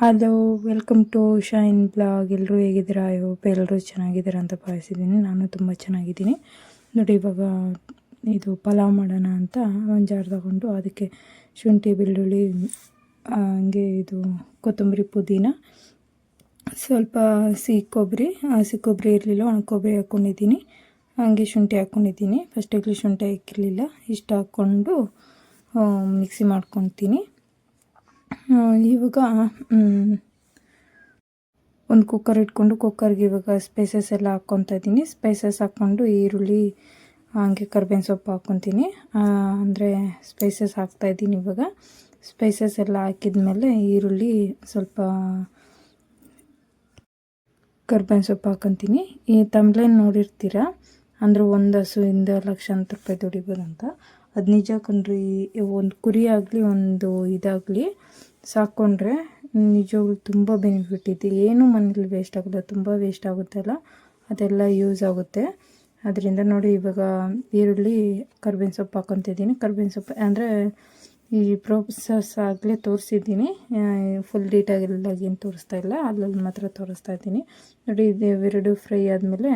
Hello welcome to Shine blog ಎಲ್ಲರೂ ಹೇಗಿದ್ದೀರಾ? Hope ಎಲ್ಲರೂ ಚೆನ್ನಾಗಿದ್ದೀರಾ ಅಂತ ಭಾವಿಸಿದ್ದೀನಿ. ನಾನು ತುಂಬ ಚೆನ್ನಾಗಿದ್ದೀನಿ. ನೋಡಿ, ಇವಾಗ ಇದು ಪಲಾವ್ ಮಾಡೋಣ ಅಂತ ಒಂದು ಜಾರ್ ತಗೊಂಡು ಅದಕ್ಕೆ ಶುಂಠಿ, ಬೆಳ್ಳುಳ್ಳಿ ಹಂಗೆ ಇದು ಕೊತ್ತಂಬರಿ ಪುದೀನ, ಸ್ವಲ್ಪ ಹಸಿ ಕೊಬ್ಬರಿ. ಹಸಿ ಕೊಬ್ಬರಿ ಇರಲಿಲ್ಲ, ಒಣ ಕೊಬ್ಬರಿ ಹಾಕ್ಕೊಂಡಿದ್ದೀನಿ ಹಾಗೆ ಶುಂಠಿ ಹಾಕ್ಕೊಂಡಿದ್ದೀನಿ ಫಸ್ಟಿಗೆ ಶುಂಠಿ ಹಾಕಿರಲಿಲ್ಲ, ಇಷ್ಟು ಹಾಕ್ಕೊಂಡು ಮಿಕ್ಸಿ ಮಾಡ್ಕೊತೀನಿ. ಇವಾಗ ಒಂದು ಕುಕ್ಕರ್ ಇಟ್ಕೊಂಡು ಕುಕ್ಕರ್ಗೆ ಇವಾಗ ಸ್ಪೈಸಸ್ ಎಲ್ಲ ಹಾಕ್ಕೊತಾ ಇದ್ದೀನಿ. ಸ್ಪೈಸಸ್ ಹಾಕ್ಕೊಂಡು ಈರುಳ್ಳಿ, ಹಾಗೆ ಕರ್ಬೇವಿನ ಸೊಪ್ಪು ಹಾಕ್ಕೊತೀನಿ. ಅಂದರೆ ಸ್ಪೈಸಸ್ ಹಾಕ್ತಾಯಿದ್ದೀನಿ ಇವಾಗ. ಸ್ಪೈಸಸ್ ಎಲ್ಲ ಹಾಕಿದ್ಮೇಲೆ ಈರುಳ್ಳಿ ಸ್ವಲ್ಪ ಕರ್ಬೇವಿನ ಸೊಪ್ಪು ಹಾಕ್ಕೊತೀನಿ. ಈ ತಮ್ಲೇನ್ ನೋಡಿರ್ತೀರ? ಅಂದರೆ ಒಂದು ಹಸುವಿಂದ ಲಕ್ಷಾಂತರ ರೂಪಾಯಿ ದುಡಿಬೋದು ಅಂತ. ಅದು ನಿಜ ಕಣ್ರಿ ಒಂದು ಕುರಿ ಆಗಲಿ, ಒಂದು ಇದಾಗಲಿ ಸಾಕ್ಕೊಂಡ್ರೆ ನಿಜವಾಗ್ಲೂ ತುಂಬ ಬೆನಿಫಿಟ್ ಇದೆ ಏನೂ ಮನೇಲಿ ವೇಸ್ಟ್ ಆಗೋಲ್ಲ, ತುಂಬ ವೇಸ್ಟ್ ಆಗುತ್ತೆ ಅಲ್ಲ? ಅದೆಲ್ಲ ಯೂಸ್ ಆಗುತ್ತೆ. ಅದರಿಂದ ನೋಡಿ ಇವಾಗ ಈರುಳ್ಳಿ, ಕರ್ಬೇವಿನ ಸೊಪ್ಪು ಹಾಕೊತಿದ್ದೀನಿ ಕರ್ಬೇವಿನ ಸೊಪ್ಪು ಅಂದರೆ ಈ ಪ್ರೋಸೆಸ್ ಆಗಲೇ ತೋರಿಸಿದ್ದೀನಿ. ಫುಲ್ ಡೀಟಾಗಿಲ್ಲಾಗಿ ಏನು ತೋರಿಸ್ತಾ ಇಲ್ಲ. ಅಲ್ಲಲ್ಲಿ ಮಾತ್ರ ತೋರಿಸ್ತಾ ಇದ್ದೀನಿ. ನೋಡಿ, ಇದು ಎರಡು ಫ್ರೈ ಆದಮೇಲೆ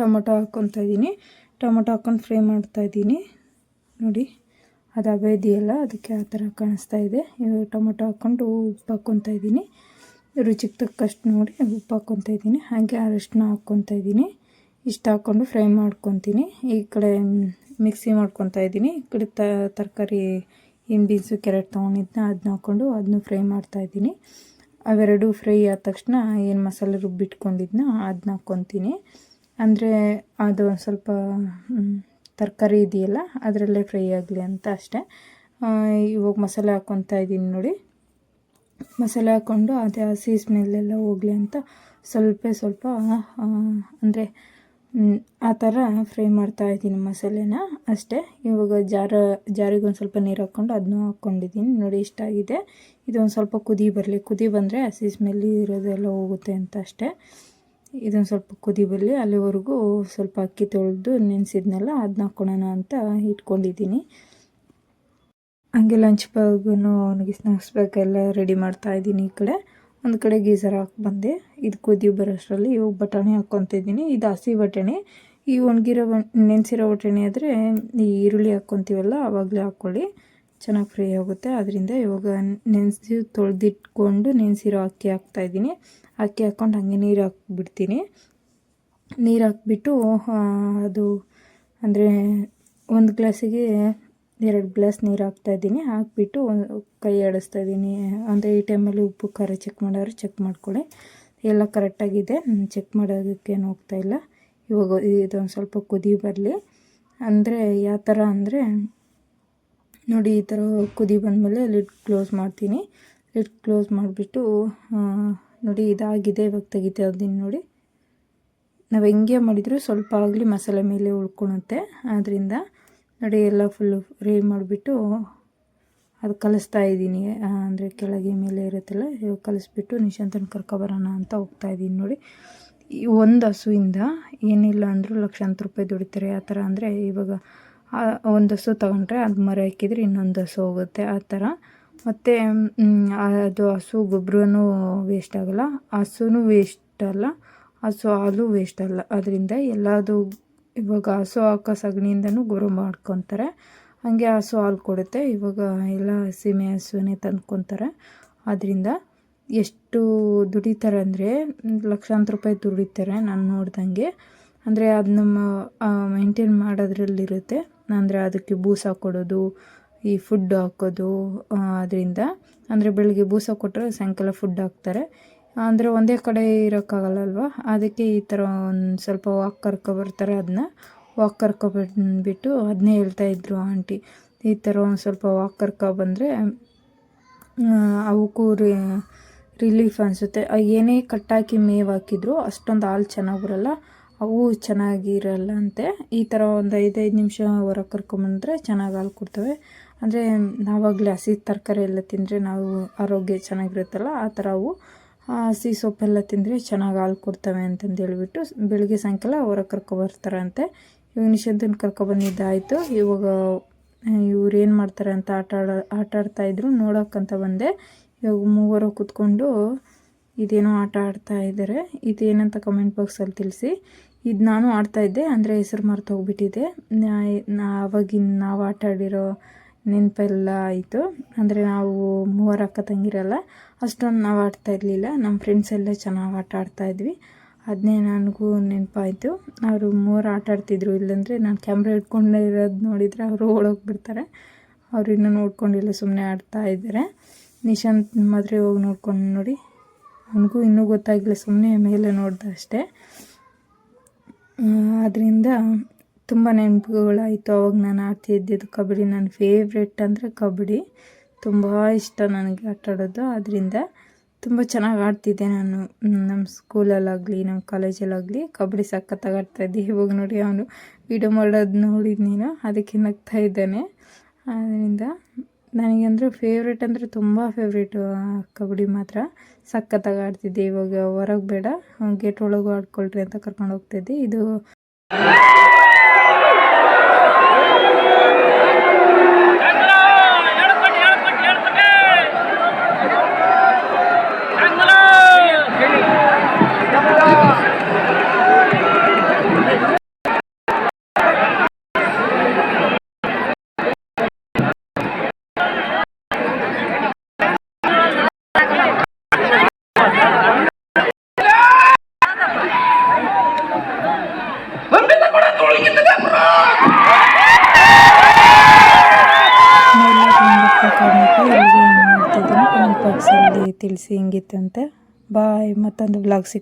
ಟೊಮೊಟೊ ಹಾಕ್ಕೊತಾ ಇದ್ದೀನಿ. ಟೊಮೊಟೊ ಹಾಕ್ಕೊಂಡು ಫ್ರೈ ಮಾಡ್ತಾ ಇದ್ದೀನಿ. ನೋಡಿ. ಅದು ಹಬೆ ಅದಕ್ಕೆ ಆ ಥರ ಕಾಣಿಸ್ತಾ ಇದೆ. ಇವಾಗ ಟೊಮೊಟೊ ಹಾಕ್ಕೊಂಡು ಉಪ್ಪು ಹಾಕ್ಕೊತಾ ಇದ್ದೀನಿ. ರುಚಿಗೆ ತಕ್ಕಷ್ಟು ನೋಡಿ ಉಪ್ಪು ಹಾಕ್ಕೊತಾ ಇದ್ದೀನಿ. ಹಾಗೆ ಅರಿಶಿನ ಹಾಕ್ಕೊತಾ ಇದ್ದೀನಿ. ಇಷ್ಟು ಹಾಕ್ಕೊಂಡು ಫ್ರೈ ಮಾಡ್ಕೊತೀನಿ. ಈ ಕಡೆ ಮಿಕ್ಸಿ ಮಾಡ್ಕೊತಾ ಇದ್ದೀನಿ. ಈ ಕಡೆ ತರಕಾರಿ, ಏನು ಬೀನ್ಸು, ಕ್ಯಾರೆಟ್ ತೊಗೊಂಡಿದ್ನ ಅದನ್ನ ಹಾಕ್ಕೊಂಡು ಅದನ್ನು ಫ್ರೈ ಮಾಡ್ತಾ ಇದ್ದೀನಿ. ಅವೆರಡು ಫ್ರೈ ಆದ ತಕ್ಷಣ ಏನು ಮಸಾಲೆ ರುಬ್ಬಿಟ್ಕೊಂಡಿದ್ನ ಅದನ್ನ ಹಾಕ್ಕೊತೀನಿ. ಅಂದರೆ ಅದು ಸ್ವಲ್ಪ ತರಕಾರಿ ಇದೆಯಲ್ಲ, ಅದರಲ್ಲೇ ಫ್ರೈ ಆಗಲಿ ಅಂತ ಅಷ್ಟೇ. ಇವಾಗ ಮಸಾಲೆ ಹಾಕ್ಕೊತಾ ಇದ್ದೀನಿ ನೋಡಿ. ಮಸಾಲೆ ಹಾಕ್ಕೊಂಡು ಅದೇ ಹಸಿ ಸ್ಮೆಲ್ಲೆಲ್ಲ ಹೋಗಲಿ ಅಂತ ಸ್ವಲ್ಪ ಸ್ವಲ್ಪ ಅಂದರೆ ಆ ಥರ ಫ್ರೈ ಮಾಡ್ತಾ ಇದ್ದೀನಿ ಮಸಾಲೆನ ಅಷ್ಟೇ. ಇವಾಗ ಜಾರ, ಜಾರಿಗೆ ಒಂದು ಸ್ವಲ್ಪ ನೀರು ಹಾಕ್ಕೊಂಡು ಅದನ್ನೂ ಹಾಕ್ಕೊಂಡಿದ್ದೀನಿ ನೋಡಿ, ಇಷ್ಟ ಆಗಿದೆ. ಇದೊಂದು ಸ್ವಲ್ಪ ಕುದಿ ಬರಲಿ. ಕುದಿ ಬಂದರೆ ಹಸಿ ಸ್ಮೆಲ್ ಇರೋದೆಲ್ಲ ಹೋಗುತ್ತೆ ಅಂತ ಅಷ್ಟೇ. ಇದೊಂದು ಸ್ವಲ್ಪ ಕುದಿ ಬರಲಿ, ಅಲ್ಲಿವರೆಗೂ ಸ್ವಲ್ಪ ಅಕ್ಕಿ ತೊಳೆದು ನೆನೆಸಿದ್ನಲ್ಲ ಅದನ್ನ ಹಾಕ್ಕೊಳ್ಳೋಣ ಅಂತ ಇಟ್ಕೊಂಡಿದ್ದೀನಿ ಹಂಗೆ ಲಂಚ್ ಬಾಗೂ ಅವನಿಗೆ ಬ್ಯಾಗ್ ಎಲ್ಲ ರೆಡಿ ಮಾಡ್ತಾ ಇದ್ದೀನಿ ಈ ಕಡೆ. ಒಂದು ಕಡೆ ಗೀಸರ್ ಹಾಕಿ ಬಂದೆ. ಇದು ಕುದಿ ಬರೋಷ್ಟರಲ್ಲಿ ಇವಾಗ ಬಟಾಣಿ ಹಾಕ್ಕೊತಿದ್ದೀನಿ ಇದು ಹಸಿ ಬಟಾಣಿ. ಈ ಒಣಗಿರೋ ನೆನೆಸಿರೋ ಬಟಾಣಿ ಆದರೆ ಈ ಈರುಳ್ಳಿ ಹಾಕ್ಕೊತೀವಲ್ಲ ಆವಾಗಲೇ ಹಾಕ್ಕೊಳ್ಳಿ ಚೆನ್ನಾಗಿ ಫ್ರೈ ಆಗುತ್ತೆ ಅದರಿಂದ ಇವಾಗ ನೆನೆಸಿ ತೊಳೆದಿಟ್ಕೊಂಡು ನೆನೆಸಿರೋ ಅಕ್ಕಿ ಹಾಕ್ತಾಯಿದ್ದೀನಿ ಅಕ್ಕಿ ಹಾಕ್ಕೊಂಡು ಹಾಗೆ ನೀರು ಹಾಕ್ಬಿಡ್ತೀನಿ. ನೀರು ಹಾಕ್ಬಿಟ್ಟು ಅದು ಅಂದರೆ ಒಂದು ಗ್ಲಾಸಿಗೆ ಎರಡು ಗ್ಲಾಸ್ ನೀರು ಹಾಕ್ತಾಯಿದ್ದೀನಿ ಹಾಕ್ಬಿಟ್ಟು ಕೈ ಆಡಿಸ್ತಾ ಇದ್ದೀನಿ. ಅಂದರೆ ಈ ಟೈಮಲ್ಲಿ ಉಪ್ಪು, ಖಾರ ಚೆಕ್ ಮಾಡೋರು ಚೆಕ್ ಮಾಡ್ಕೊಳ್ಳಿ. ಎಲ್ಲ ಕರೆಕ್ಟಾಗಿದೆ ಚೆಕ್ ಮಾಡೋದಕ್ಕೇನು ಹೋಗ್ತಾಯಿಲ್ಲ ಇವಾಗ ಇದೊಂದು ಸ್ವಲ್ಪ ಕುದಿ ಬರಲಿ. ಅಂದರೆ ಯಾವ ಥರ ಅಂದರೆ ನೋಡಿ, ಈ ಥರ ಕುದಿ ಬಂದಮೇಲೆ ಲಿಡ್ ಕ್ಲೋಸ್ ಮಾಡ್ತೀನಿ. ಲಿಡ್ ಕ್ಲೋಸ್ ಮಾಡಿಬಿಟ್ಟು ನೋಡಿ, ಇದಾಗಿದೆ, ಇವಾಗ ತೆಗಿತಾ ಅದನ್ನು ನೋಡಿ. ನಾವು ಹೆಂಗೆ ಮಾಡಿದರೂ ಸ್ವಲ್ಪ ಆಗಲಿ ಮಸಾಲೆ ಮೇಲೆ ಉಳ್ಕೊಳುತ್ತೆ ಆದ್ದರಿಂದ ನೋಡಿ, ಎಲ್ಲ ಫುಲ್ಲು ಫ್ರೈ ಮಾಡಿಬಿಟ್ಟು ಅದು ಕಲಿಸ್ತಾ ಇದ್ದೀನಿ. ಅಂದರೆ ಕೆಳಗೆ ಮೇಲೆ ಇರುತ್ತಲ್ಲ, ಇವಾಗ ಕಲಿಸ್ಬಿಟ್ಟು ನಿಶಾಂತನ ಕರ್ಕೊಬರೋಣ ಅಂತ ಹೋಗ್ತಾ ಇದ್ದೀನಿ ನೋಡಿ. ಈ ಒಂದು ಹಸುವಿಂದ ಏನಿಲ್ಲ ಅಂದರೂ ಲಕ್ಷಾಂತರ ರೂಪಾಯಿ ದುಡಿತಾರೆ. ಆ ಥರ ಅಂದರೆ ಇವಾಗ ಒಂದು ಹಸು ತಗೊಂಡ್ರೆ ಅದು ಮರ ಹಾಕಿದ್ರೆ ಇನ್ನೊಂದು ಹಸು ಹೋಗುತ್ತೆ ಆ ಥರ. ಮತ್ತು ಅದು ಹಸು ಗೊಬ್ಬರನೂ ವೇಸ್ಟ್ ಆಗೋಲ್ಲ. ಹಸುನೂ ವೇಸ್ಟ್ ಅಲ್ಲ. ಹಸು ಹಾಲು ವೇಸ್ಟ್ ಅಲ್ಲ. ಅದರಿಂದ ಎಲ್ಲದು ಇವಾಗ ಹಸು ಹಾಕೋ ಸಗಣಿಯಿಂದನೂ ಗೊಬ್ಬರ ಮಾಡ್ಕೊತಾರೆ. ಹಾಗೆ ಹಸು ಹಾಲು ಕೊಡುತ್ತೆ. ಇವಾಗ ಎಲ್ಲ ಸೀಮೆ ಹಸುವೇ ತಂದ್ಕೊತಾರೆ. ಅದರಿಂದ ಎಷ್ಟು ದುಡಿತಾರೆ ಅಂದರೆ ಲಕ್ಷಾಂತರ ರೂಪಾಯಿ ದುಡಿತಾರೆ ನಾನು ನೋಡ್ದಂಗೆ. ಅಂದರೆ ಅದು ನಮ್ಮ ಮೇಂಟೈನ್ ಮಾಡೋದ್ರಲ್ಲಿರುತ್ತೆ. ಅಂದರೆ ಅದಕ್ಕೆ ಬೂಸ ಕೊಡೋದು, ಈ ಫುಡ್ ಹಾಕೋದು ಅದರಿಂದ. ಅಂದರೆ ಬೆಳಗ್ಗೆ ಬೂಸ ಕೊಟ್ಟರೆ ಸಾಯಂಕಾಲ ಫುಡ್ ಹಾಕ್ತಾರೆ. ಅಂದರೆ ಒಂದೇ ಕಡೆ ಇರೋಕ್ಕಾಗಲ್ಲಲ್ವ? ಅದಕ್ಕೆ ಈ ಥರ ಒಂದು ಸ್ವಲ್ಪ ವಾಕ್ ಕರ್ಕೊಬರ್ತಾರೆ ಅದನ್ನ ವಾಕ್ ಕರ್ಕೊಬಂದ್ಬಿಟ್ಟು ಅದನ್ನೇ ಹೇಳ್ತಾಯಿದ್ರು ಆಂಟಿ. ಈ ಥರ ಒಂದು ಸ್ವಲ್ಪ ವಾಕ್ ಕರ್ಕೊಬಂದರೆ ಅವಕ್ಕೂ ರಿಲೀಫ್ ಅನಿಸುತ್ತೆ. ಏನೇ ಕಟ್ಟಾಕಿ ಮೇವು ಹಾಕಿದ್ರು ಅಷ್ಟೊಂದು ಹಾಲು ಚೆನ್ನಾಗಿ ಬರಲ್ಲ. ಅವು ಚೆನ್ನಾಗಿರಲ್ಲ ಅಂತೆ ಈ ಥರ ಒಂದು ಐದೈದು ನಿಮಿಷ ಹೊರಗೆ ಕರ್ಕೊಂಬಂದ್ರೆ ಚೆನ್ನಾಗಿ ಹಾಲು ಕೊಡ್ತವೆ. ಅಂದರೆ ನಾವಾಗಲೇ ಹಸಿ ತರಕಾರಿ ಎಲ್ಲ ತಿಂದರೆ ನಾವು ಆರೋಗ್ಯ ಚೆನ್ನಾಗಿರುತ್ತಲ್ಲ, ಆ ಥರ ಅವು. ಹಸಿ ಸೊಪ್ಪೆಲ್ಲ ತಿಂದರೆ ಚೆನ್ನಾಗಿ ಹಾಲು ಕೊಡ್ತವೆ ಅಂತಂದು ಹೇಳ್ಬಿಟ್ಟು ಬೆಳಿಗ್ಗೆ ಸಾಯಂಕಾಲ ಹೊರಗೆ ಕರ್ಕೊಬರ್ತಾರಂತೆ ಇವಾಗ ನಿಷೇಧನ ಕರ್ಕೊಬಂದಿದ್ದಾಯಿತು ಇವಾಗ ಇವ್ರು ಏನು ಮಾಡ್ತಾರೆ ಅಂತ ಆಟ ಆಡ ಆಟ ಆಡ್ತಾಯಿದ್ರು ನೋಡೋಕ್ಕಂತ ಬಂದೆ. ಇವಾಗ ಮೂವರು ಕೂತ್ಕೊಂಡು ಇದೇನೋ ಆಟ ಆಡ್ತಾ ಇದ್ದಾರೆ ಇದೇನಂತ ಕಮೆಂಟ್ ಬಾಕ್ಸಲ್ಲಿ ತಿಳಿಸಿ. ಇದು ನಾನು ಆಡ್ತಾ ಇದ್ದೆ, ಅಂದರೆ ಹೆಸರು ಮರ್ತು ಹೋಗ್ಬಿಟ್ಟಿದೆ. ನಾ ಆವಾಗಿನ ನಾವು ಆಟ ಆಡಿರೋ ನೆನಪೆಲ್ಲ ಆಯಿತು. ಅಂದರೆ ನಾವು ಮೂವರು ಅಕ್ಕ ತಂಗಿರಲ್ಲ, ಅಷ್ಟೊಂದು ನಾವು ಆಡ್ತಾ ಇರಲಿಲ್ಲ. ನಮ್ಮ ಫ್ರೆಂಡ್ಸ್ ಎಲ್ಲ ಚೆನ್ನಾಗಿ ಆಟ ಆಡ್ತಾ ಇದ್ವಿ. ಅದನ್ನೇ ನನಗೂ ನೆನಪಾಯಿತು. ಅವರು ಮೂವರು ಆಟ ಆಡ್ತಿದ್ರು, ಇಲ್ಲಾಂದರೆ ನಾನು ಕ್ಯಾಮ್ರಾ ಇಟ್ಕೊಂಡೇ ಇರೋದು ನೋಡಿದರೆ ಅವರು ಓಡೋಗ್ಬಿಡ್ತಾರೆ. ಅವರು ಇನ್ನೂ ನೋಡ್ಕೊಂಡಿಲ್ಲ ಸುಮ್ಮನೆ ಆಡ್ತಾ ಇದ್ದಾರೆ ನಿಶಾಂತ್ ಮಾತ್ರ ಹೋಗಿ ನೋಡ್ಕೊಂಡು ನೋಡಿ. ಅವನಿಗೂ ಇನ್ನೂ ಗೊತ್ತಾಗಿಲ್ಲ ಸುಮ್ಮನೆ ಮೇಲೆ ನೋಡ್ದೆ ಅಷ್ಟೇ. ಅದರಿಂದ ತುಂಬ ನೆನಪುಗಳಾಯಿತು. ಅವಾಗ ನಾನು ಆಡ್ತಿದ್ದಿದ್ದು ಕಬಡ್ಡಿ. ನನ್ನ ಫೇವ್ರೆಟ್ ಅಂದರೆ ಕಬಡ್ಡಿ. ತುಂಬ ಇಷ್ಟ ನನಗೆ ಆಟ ಆಡೋದು. ಅದರಿಂದ ತುಂಬ ಚೆನ್ನಾಗಿ ಆಡ್ತಿದ್ದೆ ನಾನು. ನಮ್ಮ ಸ್ಕೂಲಲ್ಲಾಗಲಿ ನಮ್ಮ ಕಾಲೇಜಲ್ಲಾಗಲಿ ಕಬಡ್ಡಿ ಸಖತ್ತಾಗಿ ಆಡ್ತಾಯಿದ್ದೆ ಇವಾಗ ನೋಡಿ ಅವನು ವೀಡಿಯೋ ಮಾಡೋದು ನೋಡಿದ ನೀನು. ಅದಕ್ಕೆ ನಗ್ತಾ ಇದ್ದಾನೆ. ಅದರಿಂದ ನನಗೆ ಅಂದರೆ ಫೇವ್ರೇಟ್ ಅಂದರೆ ತುಂಬ ಫೇವ್ರೇಟು ಕಬಡ್ಡಿ ಮಾತ್ರ. ಸಖತ್ತಾಗಿ ಆಡ್ತಿದ್ದೆ ಇವಾಗ, ಹೊರಗೆ ಬೇಡ ಗೇಟ್ ಒಳಗೂ ಆಡ್ಕೊಳ್ರಿ ಅಂತ ಕರ್ಕೊಂಡು ಹೋಗ್ತಿದ್ದೆ ಇದು ತಿಳಿಸಿ ಹಿಂಗಿತ್ತಂತೆ ಬಾಯ್ ಮತ್ತೊಂದು ಬ್ಲಾಗ್ ಸಿಗ